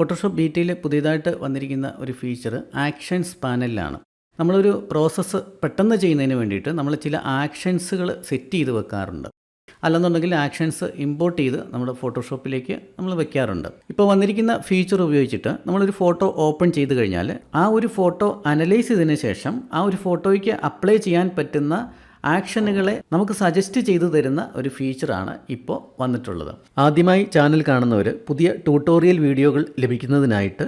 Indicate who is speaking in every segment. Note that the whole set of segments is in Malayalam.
Speaker 1: ഫോട്ടോഷോപ്പ് ബീറ്റയിൽ പുതിയതായിട്ട് വന്നിരിക്കുന്ന ഒരു ഫീച്ചർ ആക്ഷൻസ് പാനലിലാണ് നമ്മളൊരു പ്രോസസ്സ് പെട്ടെന്ന് ചെയ്യുന്നതിന് വേണ്ടിയിട്ട് നമ്മൾ ചില ആക്ഷൻസുകൾ സെറ്റ് ചെയ്ത് വെക്കാറുണ്ട്. അല്ലെന്നുണ്ടെങ്കിൽ ആക്ഷൻസ് ഇമ്പോർട്ട് ചെയ്ത് നമ്മുടെ ഫോട്ടോഷോപ്പിലേക്ക് നമ്മൾ വെക്കാറുണ്ട്. ഇപ്പോൾ വന്നിരിക്കുന്ന ഫീച്ചർ ഉപയോഗിച്ചിട്ട് നമ്മളൊരു ഫോട്ടോ ഓപ്പൺ ചെയ്ത് കഴിഞ്ഞാൽ ആ ഒരു ഫോട്ടോ അനലൈസ് ചെയ്തതിന് ശേഷം ആ ഒരു ഫോട്ടോയ്ക്ക് അപ്ലൈ ചെയ്യാൻ പറ്റുന്ന ആക്ഷനുകളെ നമുക്ക് സജസ്റ്റ് ചെയ്തു തരുന്ന ഒരു ഫീച്ചറാണ് ഇപ്പോൾ വന്നിട്ടുള്ളത്. ആദ്യമായി ചാനൽ കാണുന്നവർ പുതിയ ട്യൂട്ടോറിയൽ വീഡിയോകൾ ലഭിക്കുന്നതിനായിട്ട്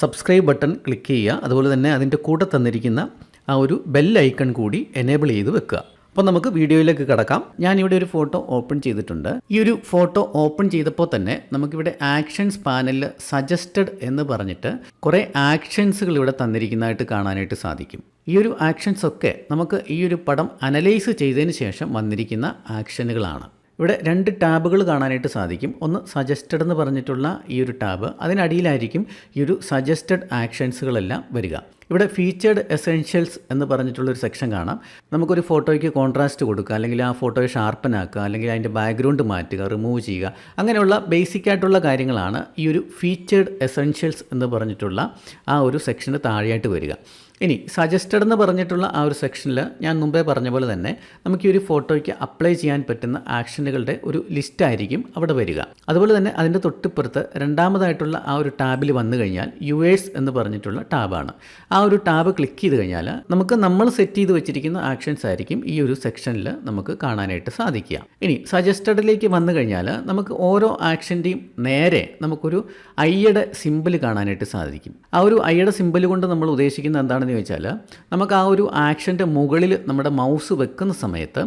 Speaker 1: സബ്സ്ക്രൈബ് ബട്ടൺ ക്ലിക്ക് ചെയ്യുക. അതുപോലെ തന്നെ അതിന്റെ കൂടെ തന്നിരിക്കുന്ന ആ ഒരു ബെൽ ഐക്കൺ കൂടി എനേബിൾ ചെയ്ത് വെക്കുക. അപ്പോൾ നമുക്ക് വീഡിയോയിലേക്ക് കിടക്കാം. ഞാനിവിടെ ഒരു ഫോട്ടോ ഓപ്പൺ ചെയ്തിട്ടുണ്ട്. ഈ ഒരു ഫോട്ടോ ഓപ്പൺ ചെയ്തപ്പോൾ തന്നെ നമുക്കിവിടെ ആക്ഷൻസ് പാനലിൽ സജസ്റ്റഡ് എന്ന് പറഞ്ഞിട്ട് കുറേ ആക്ഷൻസുകൾ ഇവിടെ തന്നിരിക്കുന്നതായിട്ട് കാണാനായിട്ട് സാധിക്കും. ഈ ഒരു ആക്ഷൻസ് ഒക്കെ നമുക്ക് ഈ ഒരു പടം അനലൈസ് ചെയ്തതിന് ശേഷം വന്നിരിക്കുന്ന ആക്ഷനുകളാണ് ഇവിടെ രണ്ട് ടാബുകൾ കാണാനായിട്ട് സാധിക്കും. ഒന്ന് സജസ്റ്റഡ് എന്ന് പറഞ്ഞിട്ടുള്ള ഈ ഒരു ടാബ്. അതിനടിയിലായിരിക്കും ഈ ഒരു സജസ്റ്റഡ് ആക്ഷൻസുകളെല്ലാം വരിക. ഇവിടെ ഫീച്ചേർഡ് എസെൻഷ്യൽസ് എന്ന് പറഞ്ഞിട്ടുള്ള ഒരു സെക്ഷൻ കാണാം. നമുക്കൊരു ഫോട്ടോയ്ക്ക് കോൺട്രാസ്റ്റ് കൊടുക്കുക അല്ലെങ്കിൽ ആ ഫോട്ടോയെ ഷാർപ്പൻ ആക്കുക അല്ലെങ്കിൽ അതിന്റെ ബാക്ക്ഗ്രൗണ്ട് മാറ്റുക റിമൂവ് ചെയ്യുക. അങ്ങനെയുള്ള ബേസിക് ആയിട്ടുള്ള കാര്യങ്ങളാണ് ഈ ഒരു ഫീച്ചേർഡ് എസെൻഷ്യൽസ് എന്ന് പറഞ്ഞിട്ടുള്ള ആ ഒരു സെക്ഷന് താഴെയായിട്ട് വരിക. ഇനി സജസ്റ്റഡ് എന്ന് പറഞ്ഞിട്ടുള്ള ആ ഒരു സെക്ഷനിൽ ഞാൻ മുമ്പേ പറഞ്ഞ പോലെ തന്നെ നമുക്ക് ഈ ഒരു ഫോട്ടോയ്ക്ക് അപ്ലൈ ചെയ്യാൻ പറ്റുന്ന ആക്ഷനുകളുടെ ഒരു ലിസ്റ്റ് ആയിരിക്കും അവിടെ വരിക. അതുപോലെ തന്നെ അതിന്റെ തൊട്ടിപ്പുറത്ത് രണ്ടാമതായിട്ടുള്ള ആ ഒരു ടാബിൽ വന്നു കഴിഞ്ഞാൽ യു എസ് എന്ന് പറഞ്ഞിട്ടുള്ള ടാബാണ്. ആ ഒരു ടാബ് ക്ലിക്ക് ചെയ്ത് കഴിഞ്ഞാൽ നമുക്ക് നമ്മൾ സെറ്റ് ചെയ്ത് വെച്ചിരിക്കുന്ന ആക്ഷൻസ് ആയിരിക്കും ഈ ഒരു സെക്ഷനിൽ നമുക്ക് കാണാനായിട്ട് സാധിക്കുക. ഇനി സജസ്റ്റഡിലേക്ക് വന്നു കഴിഞ്ഞാൽ നമുക്ക് ഓരോ ആക്ഷന്റെയും നേരെ നമുക്കൊരു ഐയുടെ സിമ്പിൾ കാണാനായിട്ട് സാധിക്കും. ആ ഒരു ഐയുടെ സിമ്പിൾ കൊണ്ട് നമ്മൾ ഉദ്ദേശിക്കുന്നത് എന്താണെന്ന് ചോദിച്ചാൽ നമുക്ക് ആ ഒരു ആക്ഷന്റെ മുകളിൽ നമ്മുടെ മൗസ് വെക്കുന്ന സമയത്ത്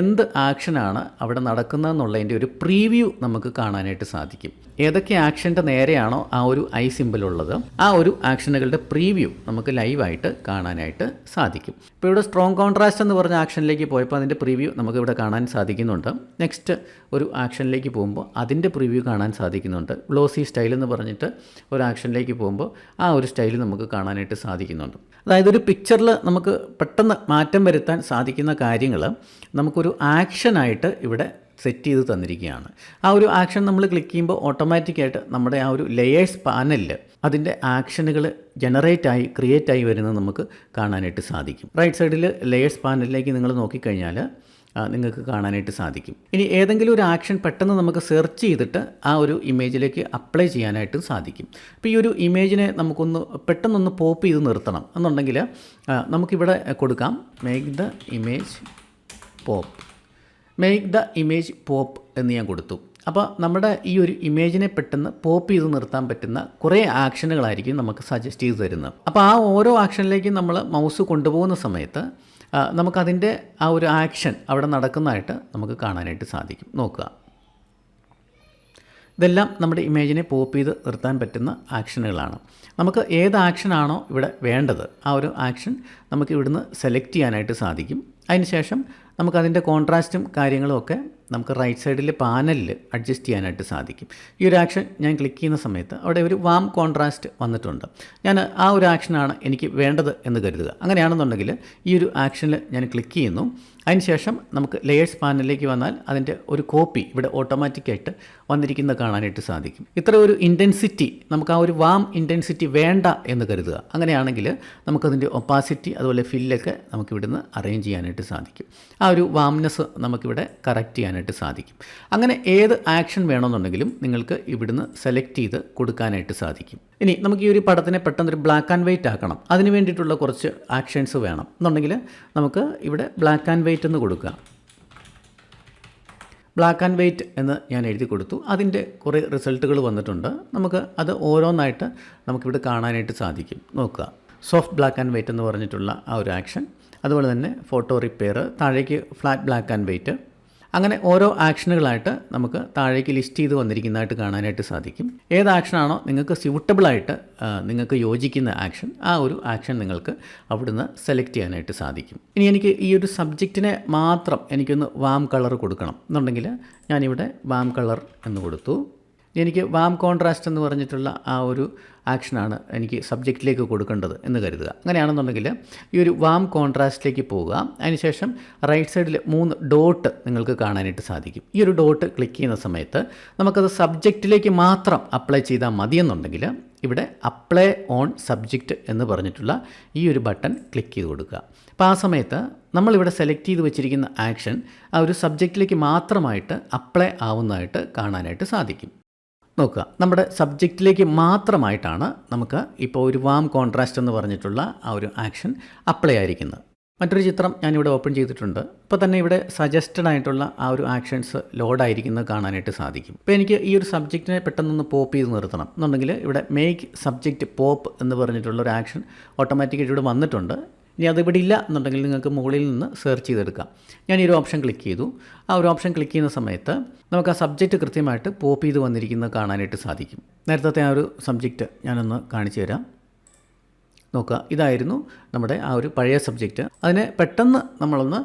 Speaker 1: എന്ത് ആക്ഷനാണ് അവിടെ നടക്കുന്നതെന്നുള്ളതിന്റെ ഒരു പ്രീവ്യൂ നമുക്ക് കാണാനായിട്ട് സാധിക്കും. ഏതൊക്കെ ആക്ഷന്റെ നേരെയാണോ ആ ഒരു ഐ സിമ്പിൾ ഉള്ളത് ആ ഒരു ആക്ഷനുകളുടെ പ്രീവ്യൂ നമുക്ക് ലൈവായിട്ട് കാണാനായിട്ട് സാധിക്കും. ഇപ്പോൾ ഇവിടെ സ്ട്രോങ് കോൺട്രാസ്റ്റ് എന്ന് പറഞ്ഞ ആക്ഷനിലേക്ക് പോയപ്പോൾ അതിന്റെ പ്രീവ്യൂ നമുക്ക് ഇവിടെ കാണാൻ സാധിക്കുന്നുണ്ട്. നെക്സ്റ്റ് ഒരു ആക്ഷനിലേക്ക് പോകുമ്പോൾ അതിന്റെ പ്രിവ്യൂ കാണാൻ സാധിക്കുന്നുണ്ട്. ഗ്ലോസി സ്റ്റൈൽ എന്ന് പറഞ്ഞിട്ട് ഒരു ആക്ഷനിലേക്ക് പോകുമ്പോൾ ആ ഒരു സ്റ്റൈൽ നമുക്ക് കാണാനായിട്ട് സാധിക്കുന്നുണ്ട്. അതായത് ഒരു പിക്ചറിൽ നമുക്ക് പെട്ടെന്ന് മാറ്റം വരുത്താൻ സാധിക്കുന്ന കാര്യങ്ങൾ നമുക്കൊരു ആക്ഷനായിട്ട് ഇവിടെ സെറ്റ് ചെയ്ത് തന്നിരിക്കുകയാണ്. ആ ഒരു ആക്ഷൻ നമ്മൾ ക്ലിക്ക് ചെയ്യുമ്പോൾ ഓട്ടോമാറ്റിക്കായിട്ട് നമ്മുടെ ആ ഒരു ലെയേഴ്സ് പാനലിൽ അതിന്റെ ആക്ഷനുകൾ ജനറേറ്റ് ആയി ക്രിയേറ്റ് ആയി വരുന്നത് നമുക്ക് കാണാനായിട്ട് സാധിക്കും. റൈറ്റ് സൈഡിൽ ലെയേഴ്സ് പാനലിലേക്ക് നിങ്ങൾ നോക്കിക്കഴിഞ്ഞാൽ നിങ്ങൾക്ക് കാണാനായിട്ട് സാധിക്കും. ഇനി ഏതെങ്കിലും ഒരു ആക്ഷൻ പെട്ടെന്ന് നമുക്ക് സെർച്ച് ചെയ്തിട്ട് ആ ഒരു ഇമേജിലേക്ക് അപ്ലൈ ചെയ്യാനായിട്ട് സാധിക്കും. അപ്പോൾ ഈ ഒരു ഇമേജിനെ നമുക്കൊന്ന് പെട്ടെന്നൊന്ന് പോപ്പ് ചെയ്ത് നിർത്തണം. എന്നുണ്ടെങ്കിൽ നമുക്കിവിടെ കൊടുക്കാം. Make the image pop make the image pop എന്ന് ഞാൻ കൊടുത്തു. അപ്പോൾ നമ്മുടെ ഈ ഒരു ഇമേജിനെ പെട്ടെന്ന് പോപ്പ് ചെയ്ത് നിർത്താൻ പറ്റുന്ന കുറേ ആക്ഷനുകളായിരിക്കും നമുക്ക് സജസ്റ്റ് ചെയ്ത് തരുന്നത്. അപ്പോൾ ആ ഓരോ ആക്ഷനിലേക്കും നമ്മൾ മൗസ് കൊണ്ടുപോകുന്ന സമയത്ത് നമുക്കതിന്റെ ആ ഒരു ആക്ഷൻ അവിടെ നടക്കുന്നതായിട്ട് നമുക്ക് കാണാനായിട്ട് സാധിക്കും. നോക്കുക. ഇതെല്ലാം നമ്മുടെ ഇമേജിനെ പോപ്പ് ചെയ്ത് നിർത്താൻ പറ്റുന്ന ആക്ഷനുകളാണ് നമുക്ക് ഏത് ആക്ഷനാണോ ഇവിടെ വേണ്ടത് ആ ഒരു ആക്ഷൻ നമുക്ക് ഇവിടുന്ന് സെലക്ട് ചെയ്യാനായിട്ട് സാധിക്കും. അതിനുശേഷം നമുക്കതിന്റെ കോൺട്രാസ്റ്റും കാര്യങ്ങളും ഒക്കെ നമുക്ക് റൈറ്റ് സൈഡിലെ പാനലിൽ അഡ്ജസ്റ്റ് ചെയ്യാനായിട്ട് സാധിക്കും. ഈ ഒരു ആക്ഷൻ ഞാൻ ക്ലിക്ക് ചെയ്യുന്ന സമയത്ത് അവിടെ ഒരു വാം കോൺട്രാസ്റ്റ് വന്നിട്ടുണ്ട്. ഞാൻ ആ ഒരു ആക്ഷനാണ് എനിക്ക് വേണ്ടത് എന്ന് കരുതുക. അങ്ങനെയാണെന്നുണ്ടെങ്കിൽ ഈ ഒരു ആക്ഷനിൽ ഞാൻ ക്ലിക്ക് ചെയ്യുന്നു. അതിനുശേഷം നമുക്ക് ലെയേഴ്സ് പാനലിലേക്ക് വന്നാൽ അതിന്റെ ഒരു കോപ്പി ഇവിടെ ഓട്ടോമാറ്റിക്കായിട്ട് വന്നിരിക്കുന്ന കാണാനായിട്ട് സാധിക്കും. ഇത്ര ഒരു ഇന്റൻസിറ്റി നമുക്ക് ആ ഒരു വാം ഇന്റൻസിറ്റി വേണ്ട എന്ന് കരുതുക. അങ്ങനെയാണെങ്കിൽ നമുക്കതിന്റെ ഒപ്പാസിറ്റി അതുപോലെ ഫില്ലൊക്കെ നമുക്ക് ഇവിടുന്ന് അറേഞ്ച് ചെയ്യാനായിട്ട് സാധിക്കും. ആ ഒരു വാംനെസ് നമുക്കിവിടെ കറക്റ്റ് ചെയ്യാനായിട്ട് സാധിക്കും. അങ്ങനെ ഏത് ആക്ഷൻ വേണമെന്നുണ്ടെങ്കിലും നിങ്ങൾക്ക് ഇവിടുന്ന് സെലക്ട് ചെയ്ത് കൊടുക്കാനായിട്ട് സാധിക്കും. ഇനി നമുക്ക് ഈ ഒരു പടത്തിനെ പെട്ടെന്നൊരു ബ്ലാക്ക് ആൻഡ് വൈറ്റ് ആക്കണം. അതിന് വേണ്ടിയിട്ടുള്ള കുറച്ച് ആക്ഷൻസ് വേണം. എന്നുണ്ടെങ്കിൽ നമുക്ക് ഇവിടെ ബ്ലാക്ക് ആൻഡ് വൈറ്റ് എന്ന് കൊടുക്കുക. ബ്ലാക്ക് ആൻഡ് വൈറ്റ് എന്ന് ഞാൻ എഴുതി കൊടുത്തു. അതിന്റെ കുറേ റിസൾട്ടുകൾ വന്നിട്ടുണ്ട്. നമുക്ക് അത് ഓരോന്നായിട്ട് നമുക്കിവിടെ കാണാനായിട്ട് സാധിക്കും. നോക്കുക. സോഫ്റ്റ് ബ്ലാക്ക് ആൻഡ് വൈറ്റ് എന്ന് പറഞ്ഞിട്ടുള്ള ആ ഒരു ആക്ഷൻ അതുപോലെ തന്നെ ഫോട്ടോ റിപ്പയർ താഴേക്ക് ഫ്ലാറ്റ് ബ്ലാക്ക് ആൻഡ് വൈറ്റ് അങ്ങനെ ഓരോ ആക്ഷനുകളായിട്ട് നമുക്ക് താഴേക്ക് ലിസ്റ്റ് ചെയ്ത് വന്നിരിക്കുന്നതായിട്ട് കാണാനായിട്ട് സാധിക്കും. ഏത് ആക്ഷനാണോ നിങ്ങൾക്ക് സ്യൂട്ടബിളായിട്ട് നിങ്ങൾക്ക് യോജിക്കുന്ന ആക്ഷൻ ആ ഒരു ആക്ഷൻ നിങ്ങൾക്ക് അവിടുന്ന് സെലക്ട് ചെയ്യാനായിട്ട് സാധിക്കും. ഇനി എനിക്ക് ഈ ഒരു സബ്ജക്റ്റിനെ മാത്രം എനിക്കൊന്ന് വാം കളർ കൊടുക്കണം എന്നുണ്ടെങ്കിൽ ഞാനിവിടെ വാം കളർ എന്ന് കൊടുത്തു. എനിക്ക് വാം കോൺട്രാസ്റ്റ് എന്ന് പറഞ്ഞിട്ടുള്ള ആ ഒരു ആക്ഷനാണ് എനിക്ക് സബ്ജക്റ്റിലേക്ക് കൊടുക്കേണ്ടത് എന്ന് കരുതുക. അങ്ങനെയാണെന്നുണ്ടെങ്കിൽ ഈ ഒരു വാം കോൺട്രാസ്റ്റിലേക്ക് പോവുക. അതിനുശേഷം റൈറ്റ് സൈഡിൽ മൂന്ന് ഡോട്ട് നിങ്ങൾക്ക് കാണാനായിട്ട് സാധിക്കും. ഈ ഒരു ഡോട്ട് ക്ലിക്ക് ചെയ്യുന്ന സമയത്ത് നമുക്കത് സബ്ജക്റ്റിലേക്ക് മാത്രം അപ്ലൈ ചെയ്താൽ മതിയെന്നുണ്ടെങ്കിൽ ഇവിടെ അപ്ലൈ ഓൺ സബ്ജക്റ്റ് എന്ന് പറഞ്ഞിട്ടുള്ള ഈ ഒരു ബട്ടൺ ക്ലിക്ക് ചെയ്ത് കൊടുക്കുക. അപ്പോൾ ആ സമയത്ത് നമ്മളിവിടെ സെലക്ട് ചെയ്ത് വെച്ചിരിക്കുന്ന ആക്ഷൻ ആ ഒരു സബ്ജക്റ്റിലേക്ക് മാത്രമായിട്ട് അപ്ലൈ ആവുന്നതായിട്ട് കാണാനായിട്ട് സാധിക്കും. നോക്കുക. നമ്മുടെ സബ്ജക്റ്റിലേക്ക് മാത്രമായിട്ടാണ് നമുക്ക് ഇപ്പോൾ ഒരു വാം കോൺട്രാസ്റ്റ് എന്ന് പറഞ്ഞിട്ടുള്ള ആ ഒരു ആക്ഷൻ അപ്ലൈ ആയിരിക്കുന്നത്. മറ്റൊരു ചിത്രം ഞാനിവിടെ ഓപ്പൺ ചെയ്തിട്ടുണ്ട്. ഇപ്പോൾ തന്നെ ഇവിടെ സജസ്റ്റഡ് ആയിട്ടുള്ള ആ ഒരു ആക്ഷൻസ് ലോഡായിരിക്കുന്നത് കാണാനായിട്ട് സാധിക്കും. ഇപ്പോൾ എനിക്ക് ഈ ഒരു സബ്ജക്റ്റിനെ പെട്ടെന്നൊന്ന് പോപ്പ് ചെയ്ത് നിർത്തണം. എന്നുണ്ടെങ്കിൽ ഇവിടെ മേക്ക് സബ്ജക്റ്റ് പോപ്പ് എന്ന് പറഞ്ഞിട്ടുള്ള ഒരു ആക്ഷൻ ഓട്ടോമാറ്റിക്കായിട്ട് ഇവിടെ വന്നിട്ടുണ്ട്. ഇനി അത് ഇവിടെ ഇല്ല എന്നുണ്ടെങ്കിൽ നിങ്ങൾക്ക് മുകളിൽ നിന്ന് സെർച്ച് ചെയ്തെടുക്കാം. ഞാൻ ഈ ഒരു ഓപ്ഷൻ ക്ലിക്ക് ചെയ്തു. ആ ഒരു ഓപ്ഷൻ ക്ലിക്ക് ചെയ്യുന്ന സമയത്ത് നമുക്ക് ആ സബ്ജക്റ്റ് കൃത്യമായിട്ട് പോപ്പ് ചെയ്ത് വന്നിരിക്കുന്നത് കാണാനായിട്ട് സാധിക്കും. നേരത്തെ ആ ഒരു സബ്ജക്റ്റ് ഞാനൊന്ന് കാണിച്ചു തരാം. നോക്കുക. ഇതായിരുന്നു നമ്മുടെ ആ ഒരു പഴയ സബ്ജക്റ്റ് അതിനെ പെട്ടെന്ന് നമ്മളൊന്ന്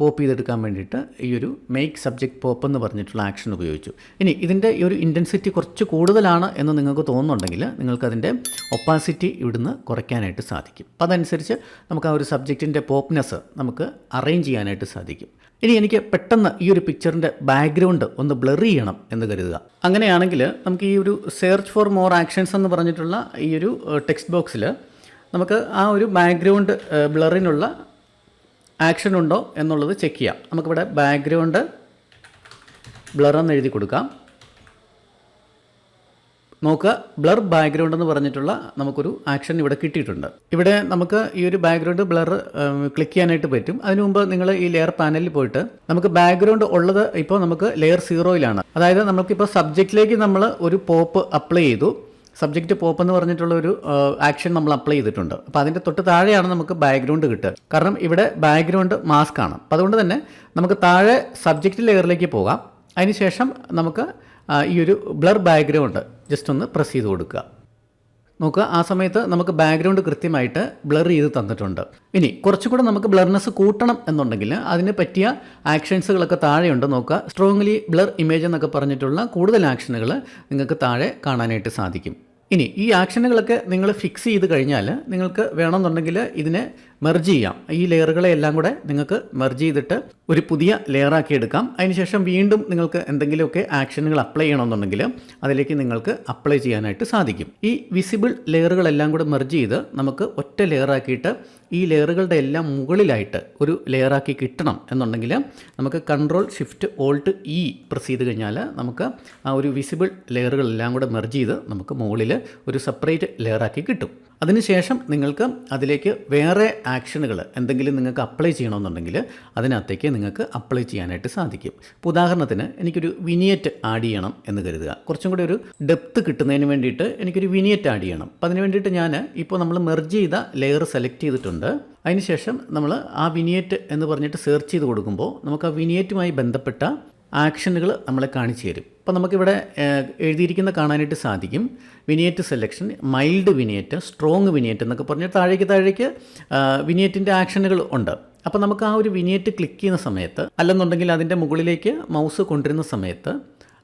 Speaker 1: പോപ്പ് ചെയ്തെടുക്കാൻ വേണ്ടിയിട്ട് ഈ ഒരു മേക്ക് സബ്ജക്റ്റ് പോപ്പ് എന്ന് പറഞ്ഞിട്ടുള്ള ആക്ഷൻ ഉപയോഗിച്ചു. ഇനി ഇതിന്റെ ഈ ഒരു ഇന്റൻസിറ്റി കുറച്ച് കൂടുതലാണ് എന്ന് നിങ്ങൾക്ക് തോന്നുന്നുണ്ടെങ്കിൽ നിങ്ങൾക്ക് അതിന്റെ ഒപ്പാസിറ്റി ഇവിടുന്ന് കുറയ്ക്കാനായിട്ട് സാധിക്കും. അപ്പോൾ അതനുസരിച്ച് നമുക്ക് ആ ഒരു സബ്ജക്റ്റിന്റെ പോപ്നെസ് നമുക്ക് അറേഞ്ച് ചെയ്യാനായിട്ട് സാധിക്കും. ഇനി എനിക്ക് പെട്ടെന്ന് ഈ ഒരു പിക്ചറിന്റെ ബാക്ക്ഗ്രൗണ്ട് ഒന്ന് ബ്ലർ ചെയ്യണം എന്ന് കരുതുക. അങ്ങനെയാണെങ്കിൽ നമുക്ക് ഈ ഒരു സെർച്ച് ഫോർ മോർ ആക്ഷൻസ് എന്ന് പറഞ്ഞിട്ടുള്ള ഈ ഒരു ടെക്സ്റ്റ് ബോക്സിൽ നമുക്ക് ആ ഒരു ബാക്ക്ഗ്രൗണ്ട് ബ്ലറിനുള്ള ആക്ഷൻ ഉണ്ടോ എന്നുള്ളത് ചെക്ക് ചെയ്യാം. നമുക്കിവിടെ ബാക്ക്ഗ്രൗണ്ട് ബ്ലർ എന്ന് എഴുതി കൊടുക്കാം. നോക്കുക ബ്ലർ ബാക്ക്ഗ്രൗണ്ട് എന്ന് പറഞ്ഞിട്ടുള്ള നമുക്കൊരു ആക്ഷൻ ഇവിടെ കിട്ടിയിട്ടുണ്ട്. ഇവിടെ നമുക്ക് ഈ ഒരു ബാക്ക്ഗ്രൗണ്ട് ബ്ലർ ക്ലിക്ക് ചെയ്യാനായിട്ട് പറ്റും. അതിനു മുമ്പ് നിങ്ങൾ ഈ ലെയർ പാനലിൽ പോയിട്ട് നമുക്ക് ബാക്ക്ഗ്രൗണ്ട് ഉള്ളത് ഇപ്പോൾ നമുക്ക് ലെയർ സീറോയിലാണ് അതായത് നമുക്കിപ്പോൾ സബ്ജക്റ്റിലേക്ക് നമ്മൾ ഒരു പോപ്പ് അപ്ലൈ ചെയ്തു. സബ്ജക്റ്റ് പോപ്പ് എന്ന് പറഞ്ഞിട്ടുള്ള ഒരു ആക്ഷൻ നമ്മൾ അപ്ലൈ ചെയ്തിട്ടുണ്ട്. അപ്പോൾ അതിന്റെ തൊട്ട് താഴെയാണ് നമുക്ക് ബാക്ക്ഗ്രൗണ്ട് കിട്ടുക. കാരണം ഇവിടെ ബാക്ക്ഗ്രൗണ്ട് മാസ്ക് ആണ്. അപ്പോൾ അതുകൊണ്ട് തന്നെ നമുക്ക് താഴെ സബ്ജക്റ്റ് ലെയറിലേക്ക് പോകാം. അതിനുശേഷം നമുക്ക് ഈ ഒരു ബ്ലർ ബാക്ക്ഗ്രൗണ്ട് ജസ്റ്റ് ഒന്ന് പ്രസ് ചെയ്ത് കൊടുക്കുക. നോക്കുക ആ സമയത്ത് നമുക്ക് ബാക്ക്ഗ്രൗണ്ട് കൃത്യമായിട്ട് ബ്ലർ ചെയ്ത് തന്നിട്ടുണ്ട്. ഇനി കുറച്ചുകൂടെ നമുക്ക് ബ്ലർനെസ് കൂട്ടണം എന്നുണ്ടെങ്കിൽ അതിന് പറ്റിയ ആക്ഷൻസുകളൊക്കെ താഴെയുണ്ട്. നോക്കുക സ്ട്രോങ്ലി ബ്ലർ ഇമേജ് എന്നൊക്കെ പറഞ്ഞിട്ടുള്ള കൂടുതൽ ആക്ഷനുകൾ നിങ്ങൾക്ക് താഴെ കാണാനായിട്ട് സാധിക്കും. ഇനി ഈ ആക്ഷനുകളൊക്കെ നിങ്ങൾ ഫിക്സ് ചെയ്ത് കഴിഞ്ഞാൽ നിങ്ങൾക്ക് വേണമെന്നുണ്ടെങ്കിൽ ഇതിനെ മെർജ് ചെയ്യാം. ഈ ലെയറുകളെ എല്ലാം കൂടെ നിങ്ങൾക്ക് മെർജ് ചെയ്തിട്ട് ഒരു പുതിയ ലെയറാക്കി എടുക്കാം. അതിനുശേഷം വീണ്ടും നിങ്ങൾക്ക് എന്തെങ്കിലുമൊക്കെ ആക്ഷനുകൾ അപ്ലൈ ചെയ്യണമെന്നുണ്ടെങ്കിൽ അതിലേക്ക് നിങ്ങൾക്ക് അപ്ലൈ ചെയ്യാനായിട്ട് സാധിക്കും. ഈ വിസിബിൾ ലെയറുകളെല്ലാം കൂടെ മെർജ് ചെയ്ത് നമുക്ക് ഒറ്റ ലെയറാക്കിയിട്ട് ഈ ലെയറുകളുടെ എല്ലാം മുകളിലായിട്ട് ഒരു ലെയറാക്കി കിട്ടണം എന്നുണ്ടെങ്കിൽ നമുക്ക് control shift alt E press ചെയ്ത് കഴിഞ്ഞാൽ നമുക്ക് ആ ഒരു വിസിബിൾ ലെയറുകളെല്ലാം കൂടെ മെർജ് ചെയ്ത് നമുക്ക് മുകളിൽ ഒരു സെപ്പറേറ്റ് ലെയറാക്കി കിട്ടും. അതിനുശേഷം നിങ്ങൾക്ക് അതിലേക്ക് വേറെ ആക്ഷനുകൾ എന്തെങ്കിലും നിങ്ങൾക്ക് അപ്ലൈ ചെയ്യണമെന്നുണ്ടെങ്കിൽ അതിനകത്തേക്ക് നിങ്ങൾക്ക് അപ്ലൈ ചെയ്യാനായിട്ട് സാധിക്കും. ഇപ്പോൾ ഉദാഹരണത്തിന് എനിക്കൊരു വിനിയറ്റ് ആഡ് ചെയ്യണം എന്ന് കരുതുക. കുറച്ചും കൂടി ഒരു ഡെപ്ത് കിട്ടുന്നതിന് വേണ്ടിയിട്ട് എനിക്കൊരു വിനിയറ്റ് ആഡ് ചെയ്യണം. അപ്പോൾ അതിന് വേണ്ടിയിട്ട് ഞാൻ ഇപ്പോൾ നമ്മൾ മെർജ് ചെയ്ത ലെയർ സെലക്ട് ചെയ്തിട്ടുണ്ട്. അതിനുശേഷം നമ്മൾ ആ വിനിയറ്റ് എന്ന് പറഞ്ഞിട്ട് സെർച്ച് ചെയ്ത് കൊടുക്കുമ്പോൾ നമുക്ക് ആ വിനിയറ്റുമായി ബന്ധപ്പെട്ട ആക്ഷനുകൾ നമ്മളെ കാണിച്ചു തരും. അപ്പോൾ നമുക്കിവിടെ എഴുതിയിരിക്കുന്ന കാണാനായിട്ട് സാധിക്കും. Vignette selection mild vignette strong vignette എന്നൊക്കെ പറഞ്ഞ് താഴേക്ക് താഴേക്ക് വിനിയേറ്റിന്റെ ആക്ഷനുകൾ ഉണ്ട്. അപ്പോൾ നമുക്ക് ആ ഒരു വിനിയേറ്റ് ക്ലിക്ക് ചെയ്യുന്ന സമയത്ത് അല്ലെന്നുണ്ടെങ്കിൽ അതിന്റെ മുകളിലേക്ക് മൗസ് കൊണ്ടുവരുന്ന സമയത്ത്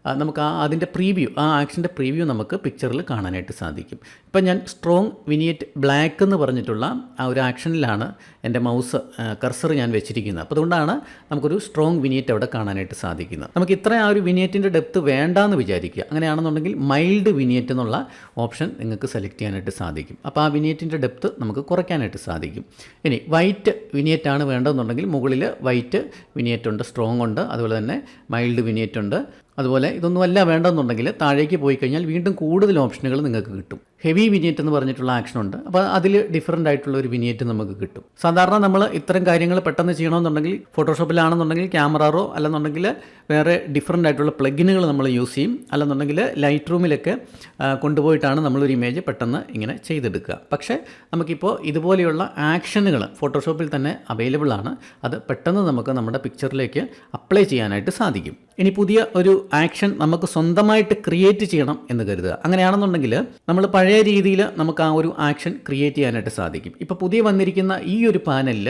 Speaker 1: നമുക്ക് ആ അതിന്റെ പ്രീവ്യൂ ആ ആക്ഷന്റെ പ്രീവ്യൂ നമുക്ക് പിക്ചറിൽ കാണാനായിട്ട് സാധിക്കും. ഇപ്പം ഞാൻ സ്ട്രോങ് വിനിയറ്റ് ബ്ലാക്ക് എന്ന് പറഞ്ഞിട്ടുള്ള ആ ഒരു ആക്ഷനിലാണ് എന്റെ മൗസ് കർസർ ഞാൻ വെച്ചിരിക്കുന്നത്. അപ്പോൾ അതുകൊണ്ടാണ് നമുക്കൊരു സ്ട്രോങ് വിനിയറ്റ് അവിടെ കാണാനായിട്ട് സാധിക്കുന്നത്. നമുക്ക് ഇത്ര ആ ഒരു വിനിയറ്റിന്റെ ഡെപ്ത് വേണ്ടാന്ന് വിചാരിക്കുക. അങ്ങനെയാണെന്നുണ്ടെങ്കിൽ മൈൽഡ് വിനിയറ്റ് എന്നുള്ള ഓപ്ഷൻ നിങ്ങൾക്ക് സെലക്ട് ചെയ്യാനായിട്ട് സാധിക്കും. അപ്പോൾ ആ വിനിയറ്റിന്റെ ഡെപ്ത് നമുക്ക് കുറയ്ക്കാനായിട്ട് സാധിക്കും. ഇനി വൈറ്റ് വിനിയറ്റ് ആണ് വേണ്ടതെന്നുണ്ടെങ്കിൽ മുകളിൽ വൈറ്റ് വിനിയറ്റ് ഉണ്ട് സ്ട്രോങ് ഉണ്ട്. അതുപോലെ തന്നെ മൈൽഡ് വിനിയറ്റ് ഉണ്ട്. അതുപോലെ ഇതൊന്നുമല്ല വേണ്ടെന്നുണ്ടെങ്കിൽ താഴേക്ക് പോയി കഴിഞ്ഞാൽ വീണ്ടും കൂടുതൽ ഓപ്ഷനുകൾ നിങ്ങൾക്ക് കിട്ടും. ഹെവി വിനിയറ്റ് എന്ന് പറഞ്ഞിട്ടുള്ള ആക്ഷൻ ഉണ്ട് അപ്പോൾ അതിൽ ഡിഫറന്റ് ആയിട്ടുള്ള ഒരു വിനിയറ്റ് നമുക്ക് കിട്ടും. സാധാരണ നമ്മൾ ഇത്തരം കാര്യങ്ങൾ പെട്ടെന്ന് ചെയ്യണമെന്നുണ്ടെങ്കിൽ ഫോട്ടോഷോപ്പിലാണെന്നുണ്ടെങ്കിൽ ക്യാമറോ അല്ലെന്നുണ്ടെങ്കിൽ വേറെ ഡിഫറന്റ് ആയിട്ടുള്ള പ്ലഗിനുകൾ നമ്മൾ യൂസ് ചെയ്യും. അല്ലെന്നുണ്ടെങ്കിൽ ലൈറ്റ് റൂമിലൊക്കെ കൊണ്ടുപോയിട്ടാണ് നമ്മളൊരു ഇമേജ് പെട്ടെന്ന് ഇങ്ങനെ ചെയ്തെടുക്കുക. പക്ഷേ നമുക്കിപ്പോൾ ഇതുപോലെയുള്ള ആക്ഷനുകൾ ഫോട്ടോഷോപ്പിൽ തന്നെ അവൈലബിൾ ആണ്. അത് പെട്ടെന്ന് നമുക്ക് നമ്മുടെ പിക്ചറിലേക്ക് അപ്ലൈ ചെയ്യാനായിട്ട് സാധിക്കും. ഇനി പുതിയ ഒരു ആക്ഷൻ നമുക്ക് സ്വന്തമായിട്ട് ക്രിയേറ്റ് ചെയ്യണം എന്ന് കരുതുക. അങ്ങനെയാണെന്നുണ്ടെങ്കിൽ നമ്മൾ പഴയ രീതിയിൽ നമുക്ക് ആ ഒരു ആക്ഷൻ ക്രിയേറ്റ് ചെയ്യാനായിട്ട് സാധിക്കും. ഇപ്പോൾ പുതിയ വന്നിരിക്കുന്ന ഈ ഒരു പാനലിൽ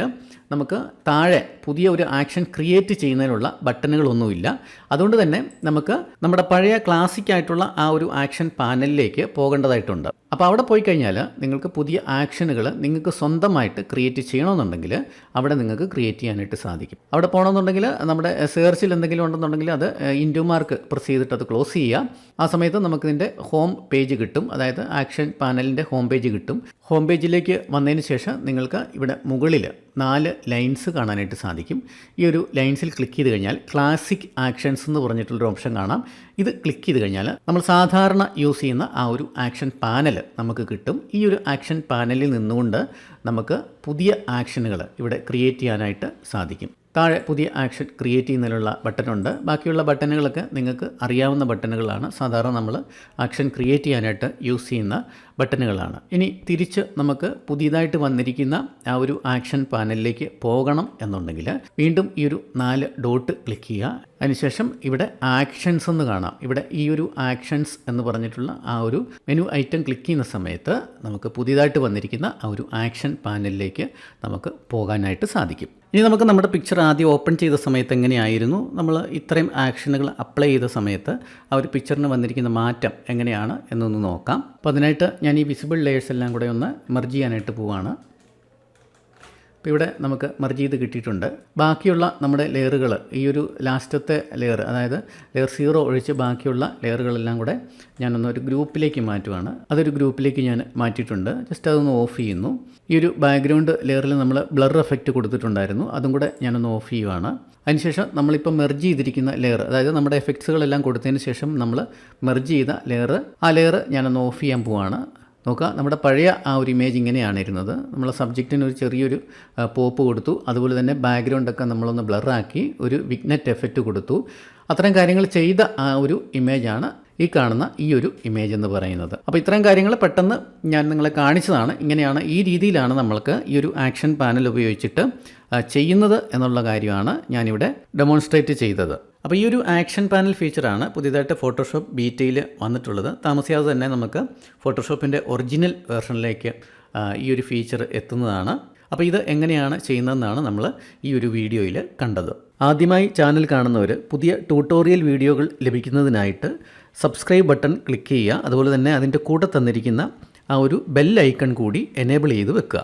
Speaker 1: നമുക്ക് താഴെ പുതിയ ഒരു ആക്ഷൻ ക്രിയേറ്റ് ചെയ്യുന്നതിനുള്ള ബട്ടണുകളൊന്നുമില്ല. അതുകൊണ്ട് തന്നെ നമുക്ക് നമ്മുടെ പഴയ ക്ലാസിക് ആയിട്ടുള്ള ആ ഒരു ആക്ഷൻ പാനലിലേക്ക് പോകേണ്ടതായിട്ടുണ്ട്. അപ്പോൾ അവിടെ പോയി കഴിഞ്ഞാൽ നിങ്ങൾക്ക് പുതിയ ആക്ഷനുകൾ നിങ്ങൾക്ക് സ്വന്തമായിട്ട് ക്രിയേറ്റ് ചെയ്യണമെന്നുണ്ടെങ്കിൽ അവിടെ നിങ്ങൾക്ക് ക്രിയേറ്റ് ചെയ്യാനായിട്ട് സാധിക്കും. അവിടെ പോകണമെന്നുണ്ടെങ്കിൽ നമ്മുടെ സെർച്ചിൽ എന്തെങ്കിലും ഉണ്ടെന്നുണ്ടെങ്കിൽ അത് ഇൻഡു മാർക്ക് പ്രസ് ചെയ്തിട്ട് അത് ക്ലോസ് ചെയ്യുക. ആ സമയത്ത് നമുക്ക് ഇതിന്റെ ഹോം പേജ് കിട്ടും. അതായത് ആക്ഷൻ പാനലിന്റെ ഹോം പേജ് കിട്ടും. ഹോം പേജിലേക്ക് വന്നതിന് ശേഷം നിങ്ങൾക്ക് ഇവിടെ മുകളിൽ നാല് ലൈൻസ് കാണാനായിട്ട് സാധിക്കും. ഈ ഒരു ലൈൻസിൽ ക്ലിക്ക് ചെയ്ത് കഴിഞ്ഞാൽ ക്ലാസിക് ആക്ഷൻസ് എന്ന് പറഞ്ഞിട്ടുള്ളൊരു ഓപ്ഷൻ കാണാം. ഇത് ക്ലിക്ക് ചെയ്ത് കഴിഞ്ഞാൽ നമ്മൾ സാധാരണ യൂസ് ചെയ്യുന്ന ആ ഒരു ആക്ഷൻ പാനൽ നമുക്ക് കിട്ടും. ഈ ഒരു ആക്ഷൻ പാനലിൽ നിന്നുകൊണ്ട് നമുക്ക് പുതിയ ആക്ഷനുകൾ ഇവിടെ ക്രിയേറ്റ് ചെയ്യാനായിട്ട് സാധിക്കും. താഴെ പുതിയ ആക്ഷൻ ക്രിയേറ്റ് ചെയ്യുന്നതിനുള്ള ബട്ടണുണ്ട്. ബാക്കിയുള്ള ബട്ടണുകളൊക്കെ നിങ്ങൾക്ക് അറിയാവുന്ന ബട്ടണുകളാണ്. സാധാരണ നമ്മൾ ആക്ഷൻ ക്രിയേറ്റ് ചെയ്യാനായിട്ട് യൂസ് ചെയ്യുന്ന ബട്ടണുകളാണ്. ഇനി തിരിച്ച് നമുക്ക് പുതിയതായിട്ട് വന്നിരിക്കുന്ന ആ ഒരു ആക്ഷൻ പാനലിലേക്ക് പോകണം എന്നുണ്ടെങ്കിൽ വീണ്ടും ഈ ഒരു നാല് ഡോട്ട് ക്ലിക്ക് ചെയ്യുക. അതിനുശേഷം ഇവിടെ ആക്ഷൻസ് എന്ന് കാണാം. ഇവിടെ ഈ ഒരു ആക്ഷൻസ് എന്ന് പറഞ്ഞിട്ടുള്ള ആ ഒരു മെനു ഐറ്റം ക്ലിക്ക് ചെയ്യുന്ന സമയത്ത് നമുക്ക് പുതിയതായിട്ട് വന്നിരിക്കുന്ന ആ ഒരു ആക്ഷൻ പാനലിലേക്ക് നമുക്ക് പോകാനായിട്ട് സാധിക്കും. ഇനി നമുക്ക് നമ്മുടെ പിക്ചർ ആദ്യം ഓപ്പൺ ചെയ്ത സമയത്ത് എങ്ങനെയായിരുന്നു? നമ്മൾ ഇത്രയും ആക്ഷനുകൾ അപ്ലൈ ചെയ്ത സമയത്ത് ആ ഒരു പിക്ചറിന് വന്നിരിക്കുന്ന മാറ്റം എങ്ങനെയാണ് എന്നൊന്ന് നോക്കാം. അപ്പോൾ അതിനായിട്ട് ഞാൻ ഈ വിസിബിൾ ലെയേഴ്സ് എല്ലാം കൂടെ ഒന്ന് മെർജ് ചെയ്യാനായിട്ട് പോവാണ്. അപ്പോൾ ഇവിടെ നമുക്ക് മെർജ് ചെയ്ത് കിട്ടിയിട്ടുണ്ട്. ബാക്കിയുള്ള നമ്മുടെ ലെയറുകൾ ഈ ഒരു ലാസ്റ്റത്തെ ലെയർ അതായത് ലെയർ സീറോ ഒഴിച്ച് ബാക്കിയുള്ള ലെയറുകളെല്ലാം കൂടെ ഞാനൊന്ന് ഒരു ഗ്രൂപ്പിലേക്ക് മാറ്റുവാണ്. അതൊരു ഗ്രൂപ്പിലേക്ക് ഞാൻ മാറ്റിയിട്ടുണ്ട്. ജസ്റ്റ് അതൊന്ന് ഓഫ് ചെയ്യുന്നു. ഈ ഒരു ബാക്ക്ഗ്രൗണ്ട് ലെയറിൽ നമ്മൾ ബ്ലർ എഫക്റ്റ് കൊടുത്തിട്ടുണ്ടായിരുന്നു. അതും കൂടെ ഞാനൊന്ന് ഓഫ് ചെയ്യുവാണ്. അതിനുശേഷം നമ്മളിപ്പോൾ മെർജ് ചെയ്തിരിക്കുന്ന ലെയർ അതായത് നമ്മുടെ എഫക്ട്സുകളെല്ലാം കൊടുത്തതിന് ശേഷം നമ്മൾ മെർജ് ചെയ്ത ലെയർ ആ ലെയർ ഞാനൊന്ന് ഓഫ് ചെയ്യാൻ പോവാണ്. നോക്കുക. നമ്മുടെ പഴയ ആ ഒരു ഇമേജ് ഇങ്ങനെയാണ് ഇരുന്നത്. നമ്മൾ സബ്ജക്റ്റിന് ഒരു ചെറിയൊരു പോപ്പ് കൊടുത്തു. അതുപോലെ തന്നെ ബാക്ക്ഗ്രൗണ്ടൊക്കെ നമ്മളൊന്ന് ബ്ലറാക്കി ഒരു വിഗ്നറ്റ് എഫക്റ്റ് കൊടുത്തു. അത്തരം കാര്യങ്ങൾ ചെയ്ത ആ ഒരു ഇമേജാണ് ഈ കാണുന്ന ഈ ഒരു ഇമേജ് എന്ന് പറയുന്നത്. അപ്പോൾ ഇത്രയും കാര്യങ്ങൾ പെട്ടെന്ന് ഞാൻ നിങ്ങളെ കാണിച്ചതാണ്. ഇങ്ങനെയാണ് ഈ രീതിയിലാണ് നമ്മൾക്ക് ഈ ഒരു ആക്ഷൻ പാനൽ ഉപയോഗിച്ചിട്ട് ചെയ്യുന്നത് എന്നുള്ള കാര്യമാണ് ഞാനിവിടെ ഡെമോൺസ്ട്രേറ്റ് ചെയ്തത്. അപ്പോൾ ഈ ഒരു ആക്ഷൻ പാനൽ ഫീച്ചറാണ് പുതിയതായിട്ട് ഫോട്ടോഷോപ്പ് ബീറ്റയിൽ വന്നിട്ടുള്ളത്. താമസിയാതെ തന്നെ നമുക്ക് ഫോട്ടോഷോപ്പിന്റെ ഒറിജിനൽ വേർഷനിലേക്ക് ഈ ഒരു ഫീച്ചർ എത്തുന്നതാണ്. അപ്പോൾ ഇത് എങ്ങനെയാണ് ചെയ്യുന്നതെന്നാണ് നമ്മൾ ഈ ഒരു വീഡിയോയിൽ കണ്ടത്. ആദ്യമായി ചാനൽ കാണുന്നവർ പുതിയ ട്യൂട്ടോറിയൽ വീഡിയോകൾ ലഭിക്കുന്നതിനായിട്ട് സബ്സ്ക്രൈബ് ബട്ടൺ ക്ലിക്ക് ചെയ്യുക. അതുപോലെ തന്നെ അതിന്റെ കൂടെ തന്നിരിക്കുന്ന ആ ഒരു ബെൽ ഐക്കൺ കൂടി എനേബിൾ ചെയ്ത് വെക്കുക.